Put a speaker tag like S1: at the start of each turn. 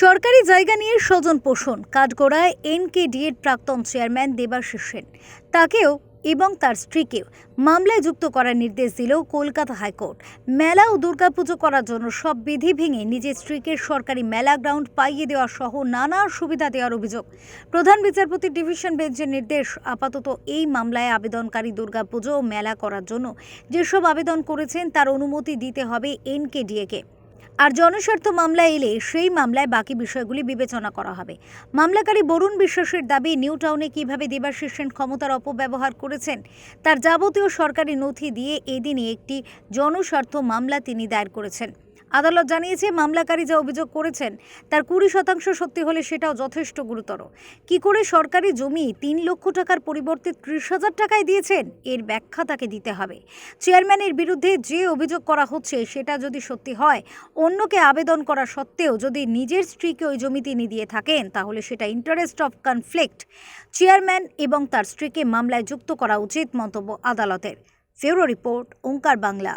S1: সরকারি জায়গা নিয়ে স্বজন পোষণ। কাঠগোড়ায় এনকেডিএর প্রাক্তন চেয়ারম্যান দেবাশিস সেন। তাকেও এবং তার স্ত্রীকেও মামলায় যুক্ত করার নির্দেশ দিল কলকাতা হাইকোর্ট। মেলা ও দুর্গাপুজো করার জন্য সব বিধি ভেঙে নিজের স্ত্রীকে সরকারি মেলা গ্রাউন্ড পাইয়ে দেওয়া সহ নানা সুবিধা দেওয়ার অভিযোগ। প্রধান বিচারপতি ডিভিশন বেঞ্চের নির্দেশ, আপাতত এই মামলায় আবেদনকারী দুর্গাপুজো ও মেলা করার জন্য যেসব আবেদন করেছেন তার অনুমতি দিতে হবে এনকেডিএকে আর জনস্বার্থ মামলা এলে সেই মামলায় বাকি বিষয়গুলি বিবেচনা করা হবে। মামলাকারী বরুণ বিশ্বাসের দাবি, নিউ টাউনে কীভাবে দেবাশিস সেন ক্ষমতার অপব্যবহার করেছেন, তার যাবতীয় সরকারি নথি দিয়ে এদিনই একটি জনস্বার্থ মামলা তিনি দায়ের করেছেন। আদালত জানিয়েছে, মামলাকারী যা অভিযোগ করেছেন, তার কুড়ি শতাংশ সত্যি হলে সেটাও যথেষ্ট গুরুতর। কি করে সরকারি জমি তিন লক্ষ টাকার পরিবর্তে ত্রিশ হাজার টাকায় দিয়েছেন? এর ব্যাখ্যা তাকে দিতে হবে। চেয়ারম্যানের বিরুদ্ধে যে অভিযোগ করা হচ্ছে, সেটা যদি সত্যি হয়, অন্যকে আবেদন করা সত্ত্বেও যদি নিজের স্ত্রীকে ওই জমি তিনি দিয়ে থাকেন, তাহলে সেটা ইন্টারেস্ট অফ কনফ্লিক্ট চেয়ারম্যান এবং তার স্ত্রীকে মামলায় যুক্ত করা উচিত মন্তব্য আদালতের। ফেরো রিপোর্ট, ওঙ্কার বাংলা।